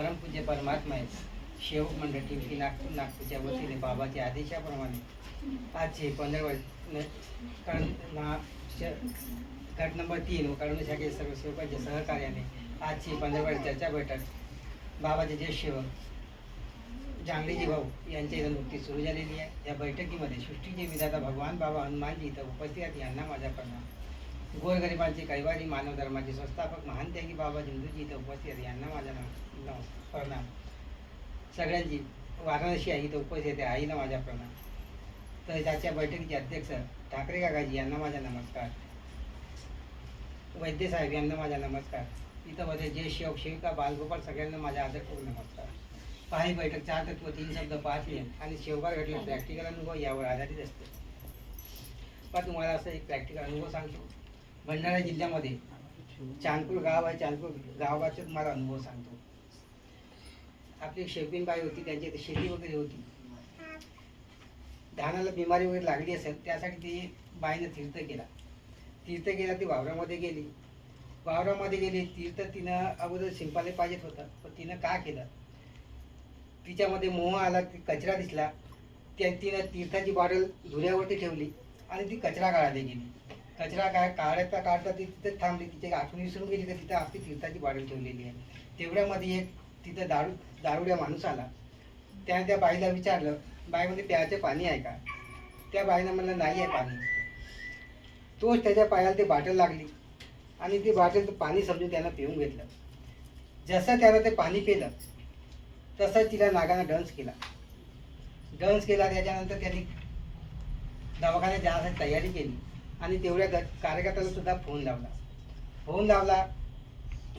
परमपूज्य परमात्मा आहेत. शेवक मंडळ टिंपी नागपूर नागपूरच्या वतीने बाबाच्या आदेशाप्रमाणे आजचे पंधरा कारण गट नंबर तीन व कळवणी शाखेच्या सर्व सेवकांच्या सहकार्याने आजची पंधरावाडी चर्चा बैठक बाबाचे ज्येष्ठ सेवक जांगडेजी भाऊ यांच्या इथं नुकतीच सुरू झालेली आहे. या बैठकीमध्ये सृष्टीचे विधाता भगवान बाबा हनुमानजी इथं उपस्थित आहेत यांना माझा प्रणाम. गोरगरिबांचे कैवारी मानव धर्माचे संस्थापक महान त्यागी बाबा जिंदूजी इथं उपस्थित आहेत यांना माझा नाव प्रणाम. सगळ्यांची वाराणसी आई इथं उपस्थित आहे आईला माझा प्रणाम. तर त्याच्या बैठकीचे अध्यक्ष ठाकरे काकाजी यांना माझा नमस्कार. वैद्य साहेब यांना माझा नमस्कार. इथं मध्ये जे शेवक शेविका बालगोपाल सगळ्यांना माझा आदरपूर्वक नमस्कार. काही बैठक चार तत्व तीन शब्द पाच नियम आणि शेवगार घटले प्रॅक्टिकल अनुभव यावर आधारित असते. पण तुम्हाला असं एक प्रॅक्टिकल अनुभव सांगतो. भंडारा जिल्ह्यामध्ये चांदपूर गाव आहे चांदपूर गावाचा तुम्हाला अनुभव सांगतो. आपली एक शेवकीनबाई होती त्यांची इथे शेती वगैरे होती. धानाला बिमारी वगैरे लागली असेल त्यासाठी ती बाईनं तीर्थ केला. तीर्थ केला ती वावरामध्ये गेली. वावरामध्ये गेली तीर्थ तिनं अगोदर शिंपाले पाहिजेत होतं पण तिनं का केलं? तिच्यामध्ये मोह आला ती कचरा दिसला. त्या तिनं तीर्थाची बॉटल धुऱ्यावरती ठेवली आणि ती कचरा काढायला गेली. कचरा काय काढता काढता ती तिथं थांबली तिच्या आठवणी विसरून गेली का तिथं आपली तीर्थाची बॉटल ठेवलेली आहे. तेवढ्यामध्ये एक तिथं दारू दारुड्या माणूस आला त्याने त्या बाईला विचारलं बाईमध्ये प्यायचे पाणी आहे का? त्या बाईनं म्हणलं नाही आहे पाणी. तोच त्याच्या पायाला ती बाटल लागली आणि ती बाटल पाणी समजून त्यानं पिऊन घेतलं. जसं त्यानं ते पाणी पिलं तसं तिला नागानं डन्स केला. डन्स केला त्याच्यानंतर त्यांनी दवाखान्यात जाण्यासाठी तयारी केली आणि तेवढ्या ग- कार्यकर्त्याला सुद्धा फोन लावला. फोन लावला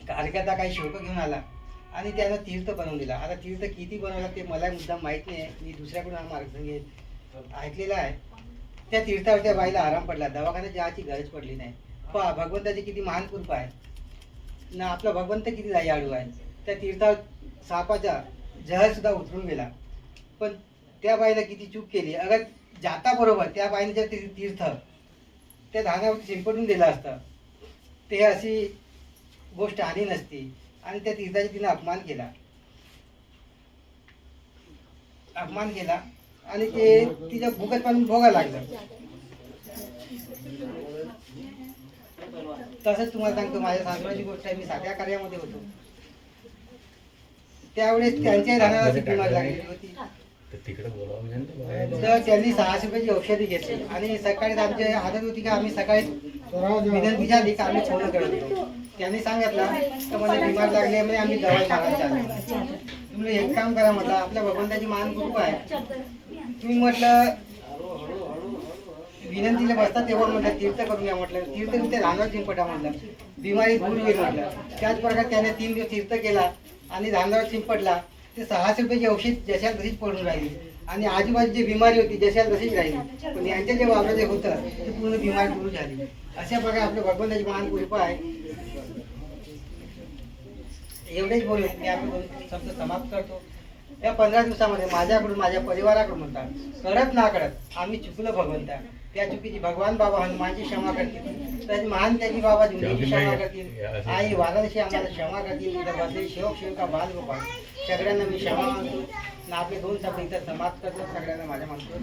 कार्यकर्ता काही शोक घेऊन आला. आणि त्याला तीर्थ बनवून दिला. आता तीर्थ किती बनवला ते मला मुद्दा माहीत नाही. आहे मी दुसऱ्याकडून हा मार्गदर्शन घेत ऐकलेला आहे. त्या तीर्थावर त्या बाईला आराम पडला. दवाखान्यात जायची गरज पडली नाही. पहा भगवंताची किती महान कृपा आहे. ना आपला भगवंत किती दयाळू आहे. त्या तीर्थावर सापाचा जहरसुद्धा उतरून गेला. पण त्या बाईला किती चूक केली. अगर जाता बरोबर त्या बाईने जर तीर्थ त्या धानावरती शिंपडून दिलं असतं ते अशी गोष्ट आली नसती. आणि त्या तीर्थाचा तिने अपमान केला. अपमान केला आणि ते तिच्या भुगत पण भोगायला लागलं. तसंच तुम्हाला सांगतो माझ्या सासऱ्याची गोष्ट आहे मी साध्या कार्यामध्ये होतो. त्यावेळेस त्यांच्या धानाला बिमारी लागलेली होती. तर तिकडे बोलावं म्हणजे तर त्यांनी सहाशे रुपयाची औषधी घेतली. आणि सकाळीच आमची आदत होती की आम्ही सकाळी विनंती झाली की आम्ही फोन करतो त्यांनी सांगितलं तर मला बिमार लागली म्हणजे आम्ही दवा मागायला चालू तुम्ही एक काम करा म्हटलं आपल्या भगवंताची मान खूप आहे. तुम्ही म्हटलं विनंतीला बसता तेव्हा म्हटलं तीर्थ करून घ्या म्हटलं. तीर्थ म्हणजे ते रांगावर चिंपटा म्हटलं. बिमारी दूर होईल म्हटलं. त्याच प्रकारे त्याने तीन दिवस तीर्थ केला आणि रांगावर चिंपटला. ते सहाशे रुपयाची औषध जशा तशीच पडून राहिली. आणि आजूबाजूची बिमारी होती जशा तशीच राहिली. पण यांच्या जे वावरात जे होतं ते पूर्ण बिमारी दूर झाली. अशा प्रकारे आपल्या भगवंताची महान कृपा आहे. एवढेच बोलून मी आपण शब्द समाप्त करतो. या पंधरा दिवसामध्ये माझ्याकडून माझ्या परिवाराकडून म्हणतात करत ना करत आम्ही चुकलो भगवंता. त्या चुकीची भगवान बाबा हनुमानची क्षमा करतील. त्याची महान त्याची बाबा जिंदगीची क्षमा करतील. आई वाराणसी आम्हाला क्षमा करतील. बसले शेवक शेवका बाल गोपाळ. सगळ्यांना मी क्षमा मानतो. आणि आपले दोन शब्द इथं समाप्त करतो. सगळ्यांना माझ्या मानतो